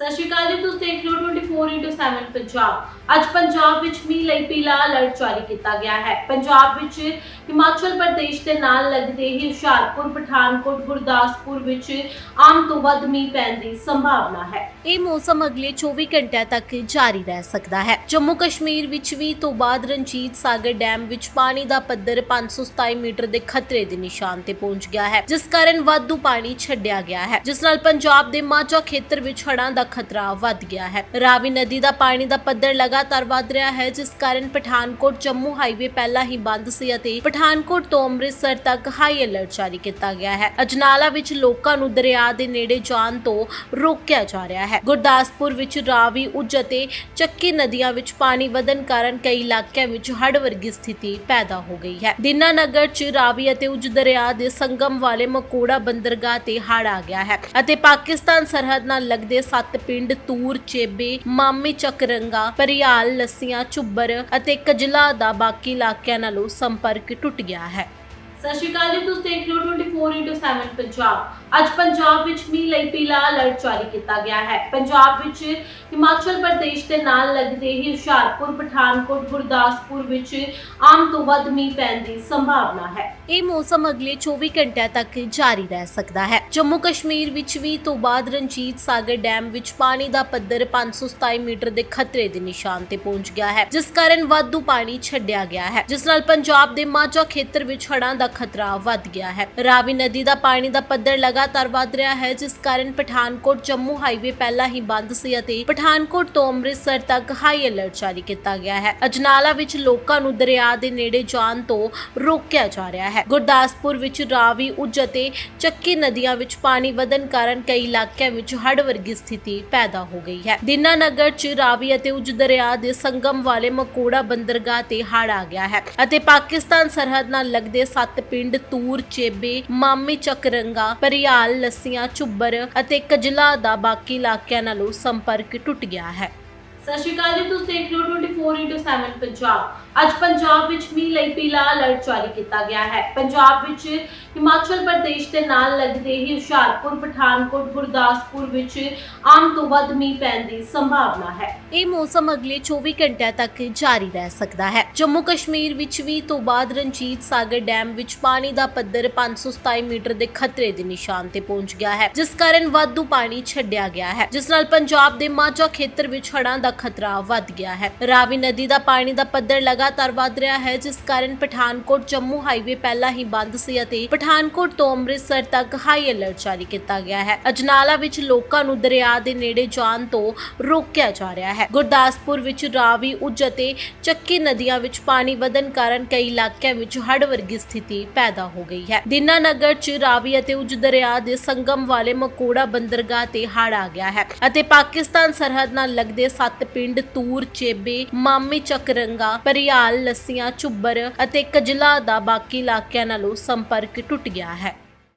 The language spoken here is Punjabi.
ਸਤਿ ਸ਼੍ਰੀ ਅਕਾਲ ਜੀ ਤੁਸੀਂ ਦੇਖ ਰਹੇ ਹੋ 24x7 ਪੰਜਾਬ ਅੱਜ ਪੰਜਾਬ ਵਿੱਚ ਮੀਂਹ ਲਈ ਪੀਲਾ ਅਲਰਟ ਜਾਰੀ ਕੀਤਾ ਗਿਆ ਹੈ। ਪੰਜਾਬ ਵਿੱਚ ਹਿਮਾਚਲ ਪ੍ਰਦੇਸ਼ ਦੇ ਨਾਲ ਲੱਗਦੇ ਹੀ ਹੁਸ਼ਿਆਰਪੁਰ, ਪਠਾਨਕੋਟ, ਗੁਰਦਾਸਪੁਰ ਵਿੱਚ ਆਮ ਤੋਂ ਵੱਧ ਮੀਂਹ ਪੈਣ ਦੀ ਸੰਭਾਵਨਾ ਹੈ। ਇਹ ਮੌਸਮ ਅਗਲੇ 24 ਘੰਟਿਆਂ ਤੱਕ ਜਾਰੀ ਰਹਿ ਸਕਦਾ ਹੈ। ਜੰਮੂ ਕਸ਼ਮੀਰ ਵਿੱਚ ਵੀ ਤੋਂ ਬਾਅਦ ਰਣਜੀਤ ਸਾਗਰ ਡੈਮ ਵਿੱਚ ਪਾਣੀ ਦਾ ਪੱਧਰ 527 ਮੀਟਰ ਦੇ ਖਤਰੇ ਦੇ ਨਿਸ਼ਾਨ ਤੇ ਪਹੁੰਚ ਗਿਆ ਹੈ, ਜਿਸ ਕਾਰਨ ਵਾਧੂ ਪਾਣੀ ਛੱਡਿਆ ਗਿਆ ਹੈ, ਜਿਸ ਨਾਲ ਪੰਜਾਬ ਦੇ ਮਾਝਾ ਖੇਤਰ ਵਿੱਚ ਹੜ੍ਹਾਂ ਦਾ ਖਤਰਾ ਵੱਧ ਗਿਆ ਹੈ। ਰਾਵੀ ਨਦੀ ਦਾ ਪਾਣੀ ਦਾ ਪੱਧਰ ਲਗਾਤਾਰ ਵੱਧ ਰਿਹਾ ਹੈ, ਜਿਸ ਕਾਰਨ ਪਠਾਨਕੋਟ, ਜੰਮੂ ਹਾਈਵੇ ਪਹਿਲਾਂ ਹੀ ਬੰਦ ਸੀ ਅਤੇ ਪਠਾਨਕੋਟ ਤੋਂ ਅੰਮ੍ਰਿਤਸਰ ਤੱਕ ਹਾਈ ਅਲਰਟ ਜਾਰੀ ਕੀਤਾ ਗਿਆ ਹੈ। ਅਜਨਾਲਾ ਵਿੱਚ ਲੋਕਾਂ ਨੂੰ ਦਰਿਆ ਦੇ ਨੇੜੇ ਜਾਣ ਤੋਂ ਰੋਕਿਆ ਜਾ ਰਿਹਾ ਹੈ। ਗੁਰਦਾਸਪੁਰ ਵਿੱਚ ਰਾਵੀ ਉੱਜ ਅਤੇ ਚੱਕੀ ਨਦੀਆਂ ਵਿੱਚ ਪਾਣੀ ਵਧਣ ਕਾਰਨ ਕਈ ਇਲਾਕਿਆਂ ਵਿੱਚ ਹੜ੍ਹ ਵਰਗੀ ਸਥਿਤੀ ਪੈਦਾ ਹੋ ਗਈ ਹੈ। ਦੀਨਾਨਗਰ 'ਚ ਰਾਵੀ ਅਤੇ ਉਜ ਦਰਿਆ ਦੇ ਸੰਗਮ ਵਾਲੇ ਮਕੋੜਾ ਬੰਦਰਗਾਹ ਤੇ ਹੜ੍ਹ ਆ ਗਿਆ ਹੈ ਅਤੇ ਪਾਕਿਸਤਾਨ ਸਰਹੱਦ ਨਾਲ ਲੱਗਦੇ ਸੱਤ ਪਿੰਡ ਤੂਰ, ਚੇਬੇ ਮਾਮੀ ਚੱਕਰੰਗਾ, ਪਰਿਆਲ, ਲੱਸੀਆਂ ਚੁੱਬਰ ਅਤੇ ਕਜਲਾ ਦਾ ਬਾਕੀ ਇਲਾਕਿਆਂ ਨਾਲੋਂ ਸੰਪਰਕ ਟੁੱਟ ਗਿਆ ਹੈ। ਸਤਿ ਸ਼੍ਰੀ ਅਕਾਲ ਜੀ, ਤੁਸੀਂ ਦੇਖ ਰਹੇ ਹੋ 24x7 ਪੰਜਾਬ। ਅੱਜ ਪੰਜਾਬ ਵਿੱਚ ਮੀਂਹ ਲਈ ਪੀਲਾ ਅਲਰਟ ਜਾਰੀ ਕੀਤਾ ਗਿਆ ਹੈ। ਪੰਜਾਬ ਵਿੱਚ ਹਿਮਾਚਲ ਪ੍ਰਦੇਸ਼ ਦੇ ਨਾਲ ਲੱਗਦੇ ਹੀ ਹੁਸ਼ਿਆਰਪੁਰ, ਪਠਾਨਕੋਟ, ਗੁਰਦਾਸਪੁਰ ਵਿੱਚ ਆਮ ਤੋਂ ਵੱਧ ਮੀਂਹ ਪੈਣ ਦੀ ਸੰਭਾਵਨਾ ਹੈ। ਇਹ ਮੌਸਮ ਅਗਲੇ 24 ਘੰਟਿਆਂ ਤੱਕ ਜਾਰੀ ਰਹਿ ਸਕਦਾ ਹੈ। ਜੰਮੂ ਕਸ਼ਮੀਰ ਵਿੱਚ ਵੀ ਤੋਂ ਬਾਅਦ ਰਣਜੀਤ ਸਾਗਰ ਡੈਮ ਵਿੱਚ ਪਾਣੀ ਦਾ ਪੱਧਰ 527 ਮੀਟਰ ਦੇ ਖਤਰੇ ਦੇ ਨਿਸ਼ਾਨ ਤੇ ਪਹੁੰਚ ਗਿਆ ਹੈ, ਜਿਸ ਕਾਰਨ ਵਾਧੂ ਪਾਣੀ ਛੱਡਿਆ ਗਿਆ ਹੈ। ਜਿਸ ਨਾਲ ਪੰਜਾਬ ਦੇ ਮਾਝਾ ਖੇਤਰ ਵਿੱਚ ਹੜ੍ਹਾਂ ਦਾ ਖਤਰਾ ਵੱਧ ਗਿਆ ਹੈ। ਰਾਵੀ ਨਦੀ ਦਾ ਪਾਣੀ ਦਾ ਪੱਧਰ ਲਗਾਤਾਰ ਵਧ ਰਿਹਾ ਹੈ, ਜਿਸ ਕਾਰਨ ਪਠਾਨਕੋਟ, ਜੰਮੂ ਹਾਈਵੇ ਪਹਿਲਾਂ ਹੀ ਬੰਦ ਸੀ ਅਤੇ ਪਠਾਨਕੋਟ ਤੋਂ ਅੰਮ੍ਰਿਤਸਰ ਤੱਕ ਹਾਈ ਅਲਰਟ ਜਾਰੀ ਕੀਤਾ ਗਿਆ ਹੈ। ਅਜਨਾਲਾ ਵਿੱਚ ਲੋਕਾਂ ਨੂੰ ਦਰਿਆ ਦੇ ਨੇੜੇ ਜਾਣ ਤੋਂ ਰੋਕਿਆ ਜਾ ਰਿਹਾ ਹੈ। ਗੁਰਦਾਸਪੁਰ ਵਿੱਚ ਰਾਵੀ ਉਜ ਅਤੇ ਚੱਕੀ ਨਦੀਆਂ ਵਿੱਚ ਪਾਣੀ ਵਧਣ ਕਾਰਨ ਕਈ ਇਲਾਕਿਆਂ ਵਿੱਚ ਹੜ੍ਹ ਵਰਗੀ ਸਥਿਤੀ ਪੈਦਾ ਹੋ ਗਈ ਹੈ। ਦੀਨਾਨਗਰ 'ਚ ਰਾਵੀ ਅਤੇ ਉਜ ਦਰਿਆ ਦੇ ਸੰਗਮ ਵਾਲੇ ਮਕੋੜਾ ਬੰਦਰਗਾਹ ਤੇ ਹੜ੍ਹ ਆ ਗਿਆ ਹੈ ਅਤੇ ਪਾਕਿਸਤਾਨ ਸਰਹੱਦ ਨਾਲ ਲੱਗਦੇ ਸੱਤ ਪਿੰਡ ਤੂਰ, ਚੇਬੇ, ਮਾਮੀ ਚੱਕਰੰਗਾ, ਪਰਿਆਲ, ਲੱਸੀਆਂ ਚੁੱਬਰ ਅਤੇ ਕਜਲਾ ਦਾ ਬਾਕੀ ਇਲਾਕਿਆਂ ਨਾਲੋਂ ਸੰਪਰਕ ਟੁੱਟ ਗਿਆ ਹੈ। ਸਤਿ ਸ਼੍ਰੀ ਅਕਾਲ ਜੀ, ਤੁਸੀਂ ਦੇਖ ਰਹੇ ਹੋ 24x7 ਪੰਜਾਬ। ਅੱਜ ਪੰਜਾਬ ਵਿੱਚ ਮੀਂਹ ਲਈ ਪੀਲਾ ਅਲਰਟ ਜਾਰੀ ਕੀਤਾ ਗਿਆ ਹੈ। ਪੰਜਾਬ ਵਿੱਚ ਹਿਮਾਚਲ ਪ੍ਰਦੇਸ਼ ਦੇ ਨਾਲ ਲੱਗਦੇ ਹੀ ਹੁਸ਼ਿਆਰਪੁਰ, ਪਠਾਨਕੋਟ, ਗੁਰਦਾਸਪੁਰ ਵਿੱਚ ਆਮ ਤੋਂ ਵੱਧ ਮੀਂਹ ਪੈਣ ਦੀ ਸੰਭਾਵਨਾ ਹੈ। ਇਹ ਮੌਸਮ ਅਗਲੇ 24 ਘੰਟਿਆਂ ਤੱਕ ਜਾਰੀ ਰਹਿ ਸਕਦਾ ਹੈ। ਜੰਮੂ ਕਸ਼ਮੀਰ ਵਿੱਚ ਵੀ ਤੋਂ ਬਾਅਦ ਰਣਜੀਤ ਸਾਗਰ ਡੈਮ ਵਿੱਚ ਪਾਣੀ ਦਾ ਪੱਧਰ 527 ਮੀਟਰ ਦੇ ਖਤਰੇ ਦੇ ਨਿਸ਼ਾਨ ਤੇ ਪਹੁੰਚ ਗਿਆ ਹੈ, ਜਿਸ ਕਾਰਨ ਵਾਧੂ ਪਾਣੀ ਛੱਡਿਆ ਗਿਆ ਹੈ। ਜਿਸ ਨਾਲ ਪੰਜਾਬ ਦੇ ਮਾਝਾ ਖੇਤਰ ਵਿੱਚ ਹੜ੍ਹਾਂ ਦਾ ਖਤਰਾ ਵੱਧ ਗਿਆ ਹੈ। ਰਾਵੀ ਨਦੀ ਦਾ ਪਾਣੀ ਦਾ ਪੱਧਰ ਲਗਾਤਾਰ ਵਧ ਰਿਹਾ ਹੈ, ਜਿਸ ਕਾਰਨ ਪਠਾਨਕੋਟ, ਜੰਮੂ ਹਾਈਵੇ ਪਹਿਲਾਂ ਹੀ ਬੰਦ ਸੀ ਅਤੇ ਪਠਾਨਕੋਟ ਤੋਂ ਅੰਮ੍ਰਿਤਸਰ ਤੱਕ ਹਾਈ ਅਲਰਟ ਜਾਰੀ ਕੀਤਾ ਗਿਆ ਹੈ। ਅਜਨਾਲਾ ਵਿੱਚ ਲੋਕਾਂ ਨੂੰ ਦਰਿਆ ਦੇ ਨੇੜੇ ਜਾਣ ਤੋਂ ਰੋਕਿਆ ਜਾ ਰਿਹਾ ਹੈ। ਗੁਰਦਾਸਪੁਰ ਵਿੱਚ ਰਾਵੀ ਉਜ ਅਤੇ ਚੱਕੀ ਨਦੀਆਂ ਵਿੱਚ ਪਾਣੀ ਵਧਣ ਕਾਰਨ ਕਈ ਇਲਾਕਿਆਂ ਵਿੱਚ ਹੜ੍ਹ ਵਰਗੀ ਸਥਿਤੀ ਪੈਦਾ ਹੋ ਗਈ ਹੈ। ਦੀਨਾਨਗਰ 'ਚ ਰਾਵੀ ਅਤੇ ਉਜ ਦਰਿਆ ਦੇ ਸੰਗਮ ਵਾਲੇ ਮਕੋੜਾ ਬੰਦਰਗਾਹ ਤੇ ਹੜ ਆ ਗਿਆ ਹੈ ਅਤੇ ਪਾਕਿਸਤਾਨ ਸਰਹੱਦ ਨਾਲ ਲੱਗਦੇ ਸੱਤ ਪਿੰਡ ਤੂਰ, ਚੇਬੇ, ਮਾਮੀ ਚੱਕਰੰਗਾ, ਪਰਿਆਲ, ਲੱਸੀਆਂ, ਝੁੱਬਰ ਅਤੇ ਕਜਲਾ ਦਾ ਬਾਕੀ ਇਲਾਕਿਆਂ ਨਾਲੋਂ ਸੰਪਰਕ ਟੁੱਟ ਗਿਆ ਹੈ।